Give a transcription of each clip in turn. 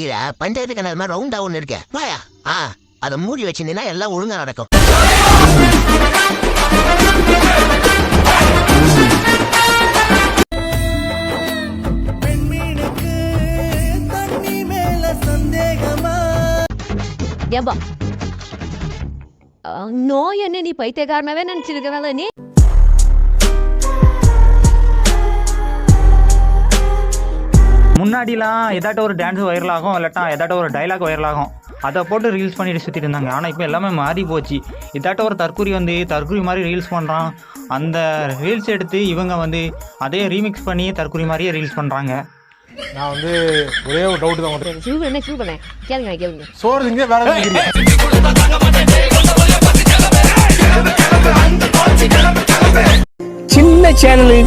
கீழே பஞ்சாயத்து கிணறு மாதிரி ரவுண்டா ஒண்ணு இருக்கு. வாயா. ஆ அதை மூடி வச்சிருந்தீங்கன்னா எல்லாம் ஒழுங்கா நடக்கும். ஏம்பா. நோய் என்ன நீ பைத்தியக்காரனாவே நினைச்சிருக்கவே நீ? முன்னாடிலாம் எதாட்ட ஒரு டான்ஸ் வைரல் ஆகும் இல்லாட்டா எதாட்ட ஒரு டைலாக் வைரல் ஆகும் அதை போட்டு ரீல்ஸ் பண்ணிட்டு சுற்றிட்டு இருந்தாங்க. ஆனால் இப்போ எல்லாமே மாறி போச்சு. இதாட்ட ஒரு தற்கூரி வந்து தற்கூரி மாதிரி ரீல்ஸ் பண்ணுறான் அந்த ரீல்ஸ் எடுத்து இவங்க வந்து அதே ரீமிக்ஸ் பண்ணி தற்கூரி மாதிரியே ரீல்ஸ் பண்ணுறாங்க நான் வந்து ஒரே ஒரு டவுட் தான் உங்களுக்கு ஷூ பண்ண ஷூ பண்ண கேளுங்க கேளுங்க. சோறு திங்க செஞ்சுக்கிறீங்க சின்ன சேனலு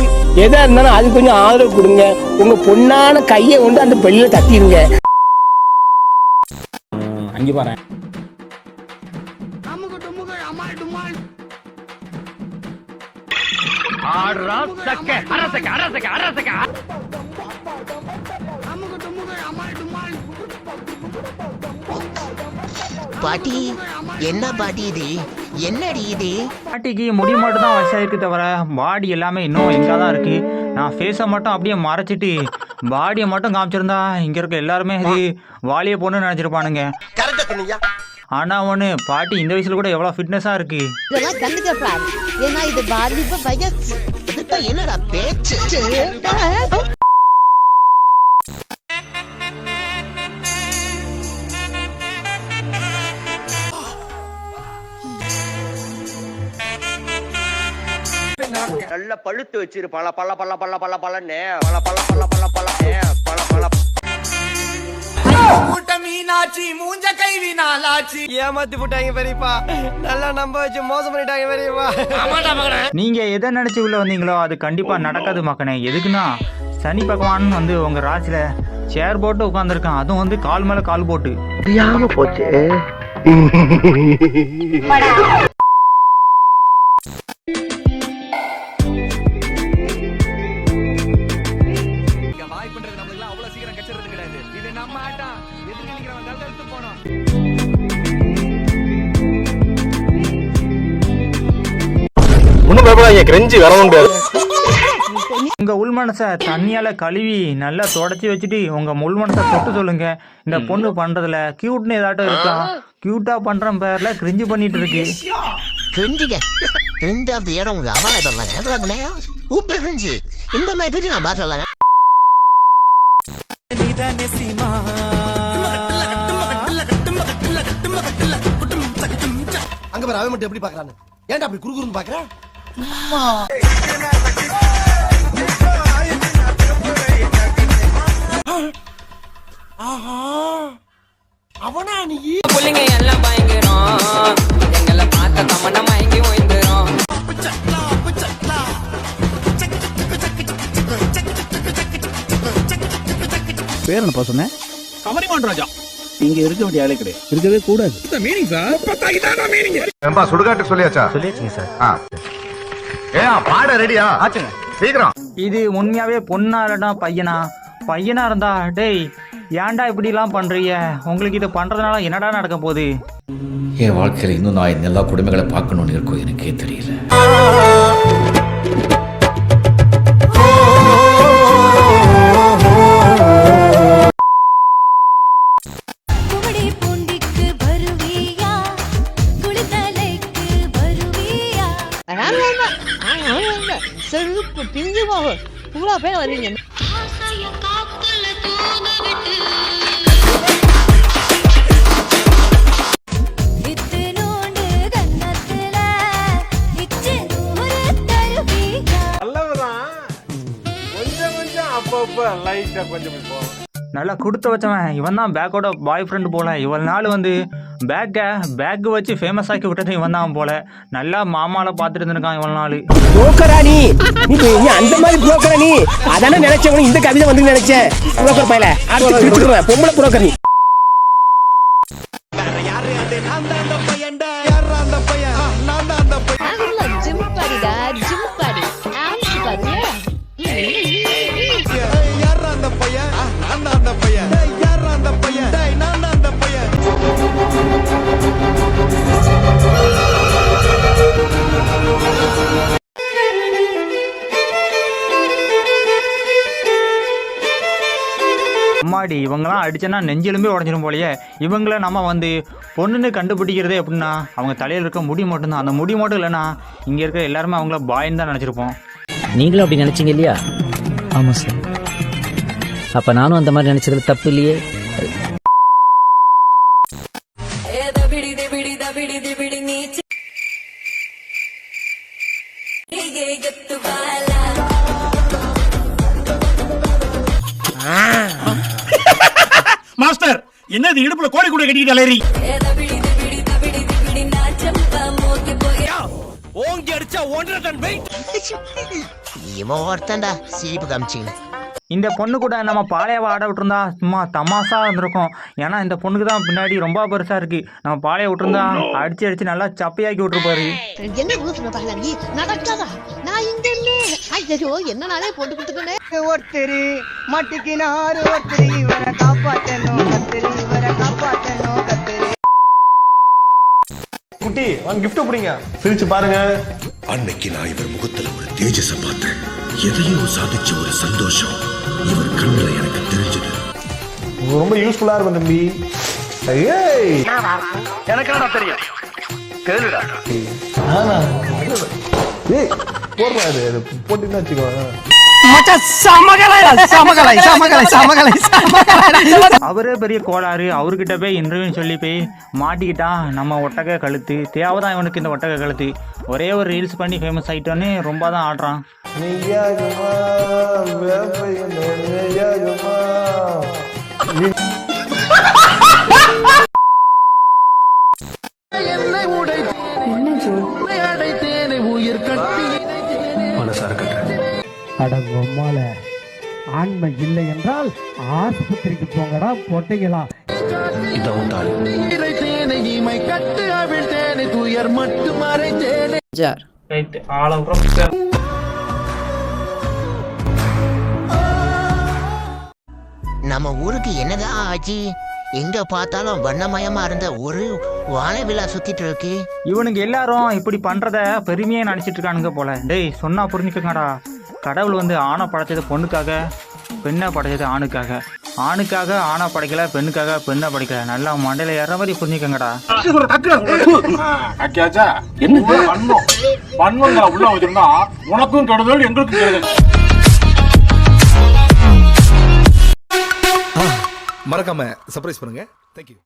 எதா இருந்தாலும் அது கொஞ்சம் ஆதரவு கொடுங்க. உங்க பொண்ணான கையை கொண்டு அந்த பெல்லில தட்டிடுங்க அங்கே பாரு. பாட்டி? என்ன பாட்டி இது? என்னடி இது? பாட்டிக்கு முடி மட்டும் தான் வயசாயிருக்கு தவிர பாடி எல்லாமே இன்னும் எங்கே தான் இருக்குது நான் ஃபேஸை மட்டும் அப்படியே மறைச்சிட்டு பாடியை மட்டும் காமிச்சிருந்தா இங்கே இருக்க எல்லாருமே இது வாலிய பொண்ணு நினச்சிருப்பானுங்க. ஆனால் ஒன்று பாட்டி இந்த வயசில் கூட எவ்வளோ ஃபிட்னஸாக இருக்குது இதெல்லாம் கண்டுக்கப்படாது ஏன்னா இது பாதிப்பு என்னடா பேச்சு? நல்ல பழுத்து வச்சிரு பல பல பல பல பல பலன்னு பல பல பல பல பல பல மீனாட்சி மூஞ்ச வீணாலாச்சி ஏமாத்தி போட்டாங்க பெரியப்பா நல்லா நம்ப வச்சு மோசம் பண்ணிட்டாங்க பெரியப்பா நீங்கள் எதை நினச்சி உள்ளே வந்தீங்களோ அது கண்டிப்பாக நடக்காது மக்கனே எதுக்குன்னா சனி பகவான் வந்து உங்கள் ராசியில் சேர் போட்டு உட்காந்துருக்கான் அதுவும் வந்து கால் மேலே கால் போட்டு இங்க ஒன்றும் பயப்படாதீங்க கிரெஞ்சி வரவும் முடியாது உங்கள் உள் மனசை தண்ணியால் கழுவி நல்லா தொடச்சி வச்சுட்டு உங்கள் முள் மனசை தொட்டு சொல்லுங்க. இந்த பொண்ணு பண்ணுறதுல க்யூட்னு ஏதாட்டும் இருக்கா க்யூட்டாக பண்ணுற பேரில் கிரிஞ்சு பண்ணிட்டு இருக்கு. தெரிஞ்சுக்க ரெண்டாவது இடம் உங்க அவளை சொல்லுங்க உப்பு செஞ்சு இந்த மாதிரி பற்றி நான் பார்த்துலாங்க அங்க பாரு அவன் மட்டும் எப்படி பாக்குறான்னு? ஏன்டா அப்படி குறுகுறுன்னு பாக்குற? ஆஹா அவனா நீ புள்ளைங்க எல்லாம் பயங்கரம் எங்களை பார்த்த தமன மயங்கி ஓய்ந்துரும் பேர் என்னப்பா சொன்னேன் இங்க இருக்க வேண்டிய ஆளே கிடையாது. இருக்கவே கூடாது. ஏன்பா சுடுகாட்டு சொல்லியாச்சா? சொல்லியாச்சுங்க சார் ஆ. ஏன் பாட ரெடியா ஆச்சுங்க. சீக்கிரம். இது உண்மையாகவே பொண்ணா இல்லைனா பையனா? பையனா இருந்தா டேய் ஏன்டா இப்படிலாம் பண்ணுறீங்க உங்களுக்கு இதை பண்ணுறதுனால என்னடா நடக்க போகுது? என் வாழ்க்கையில் இன்னும் நான் எல்லா குடும்பங்களை பார்க்கணும்னு இருக்கோ எனக்கே தெரியல. நல்லவதான் பேர் கொஞ்சம் அப்பப்ப லைட்டா கொஞ்சம் போவோம். நல்லா கொடுத்து வச்சவன். இவன் தான் பேக்கோட பாய் ஃப்ரெண்டு போல. இவ்வளோ நாள் வந்து பேக்கை பேக்கு வச்சு ஃபேமஸ் ஆக்கி விட்டது இவன் தான் போல. நல்லா மாமாவில் பார்த்துட்டு இருந்திருக்கான் இவ்வளோ நாள். புரோக்கரா நீ. நீ அந்த மாதிரி புரோக்கரா நீ. அதானே நினைச்சவன் இந்த கவிதை வந்து நினைச்சேன். புரோக்கர் பையல. அடுத்து பொம்பளை புரோக்கர் நீ. எம்மாடி இவங்கெல்லாம் அடிச்சேன்னா நெஞ்செலும்பே உடஞ்சிரும் போலயே. இவங்கள நம்ம வந்து பொண்ணுன்னு கண்டுபிடிக்கிறதே எப்படின்னா அவங்க தலையில் இருக்க முடி மட்டும்தான். அந்த முடி மட்டும் இல்லைன்னா இங்கே இருக்க எல்லாருமே அவங்கள பாயின்னு தான் நினச்சிருப்போம். நீங்களும் அப்படி நினைச்சீங்க இல்லையா? ஆமா சார் அப்ப நானும் அந்த மாதிரி நினைச்சதுல தப்பு இல்லையே? என்னது இடுப்புல கோழி கூட கட்டிக்கிட்டு அலறி ஓங்கி அடிச்சா ஒன்றரை டன் வெயிட் இவன் ஒருத்தன்டா சிரிப்பு காமிச்சிங்க இந்த பொண்ணு கூட நம்ம பாளையவை ஆட விட்டுருந்தா சும்மா தமாசா இருந்திருக்கும். ஏன்னா இந்த பொண்ணுக்கு தான் பின்னாடி ரொம்ப பெருசா இருக்கு. நம்ம பாளைய விட்டுருந்தா அடிச்சு அடிச்சு நல்லா சப்பையாக்கி விட்டுருப்பாரு. என்ன ஊசுன பாருங்க நீ நடக்காதா? கிஃப்ட் சிரிச்சு பாருங்க. அன்னைக்கு நான் இவர் முகத்துல ஒரு தேஜஸ பார்த்தேன். எதையோ சாதிச்ச ஒரு சந்தோஷம். இவர் கண்ணுல எனக்கு தெரிஞ்சது. இது ரொம்ப யூஸ்ஃபுல்லா இருக்கும் தம்பி. ஏய். எனக்கு என்ன தெரியும்? கேளுடா ஏய் போடுறா போட்டுன்னு வச்சுக்கோ. அவரே பெரிய கோளாறு. அவர்கிட்ட போய் இன்டர்வியூன்னு சொல்லி போய் மாட்டிக்கிட்டான். நம்ம ஒட்டக கழுத்து. தேவைதான் இவனுக்கு இந்த ஒட்டக கழுத்து. ஒரே ஒரு ரீல்ஸ் பண்ணி ஃபேமஸ் ஆயிட்டோன்னு ரொம்ப தான் ஆடுறான் அடங்கம்மால ஆண்மை இல்லை என்றால் ஆஸ்பத்திரிக்கு போங்கடா தாலி நம்ம ஊருக்கு என்னதான் ஆச்சு? எங்க பார்த்தாலும் வண்ணமயமா இருந்த ஒரு வானவிழா சுத்திட்டு இருக்கு. இவனுங்க எல்லாரும் இப்படி பண்றத பெருமையா நினைச்சிட்டு இருக்கானுங்க போல. டேய் சொன்னா புரிஞ்சுக்கங்கடா. கடவுள் வந்து ஆணை படைச்சது பொண்ணுக்காக பெண்ணை படைச்சது ஆணுக்காக. ஆணுக்காக ஆணை படைக்கல பெண்ணுக்காக பெண்ணை படைக்கல. நல்லா மண்டையில ஏற மாதிரி புரிஞ்சுக்கங்கடா. உனக்கும் கெடுதல் எங்களுக்கும் கெடுதல் மறக்காம சர்ப்ரைஸ் பண்ணுங்க. தேங்க்யூ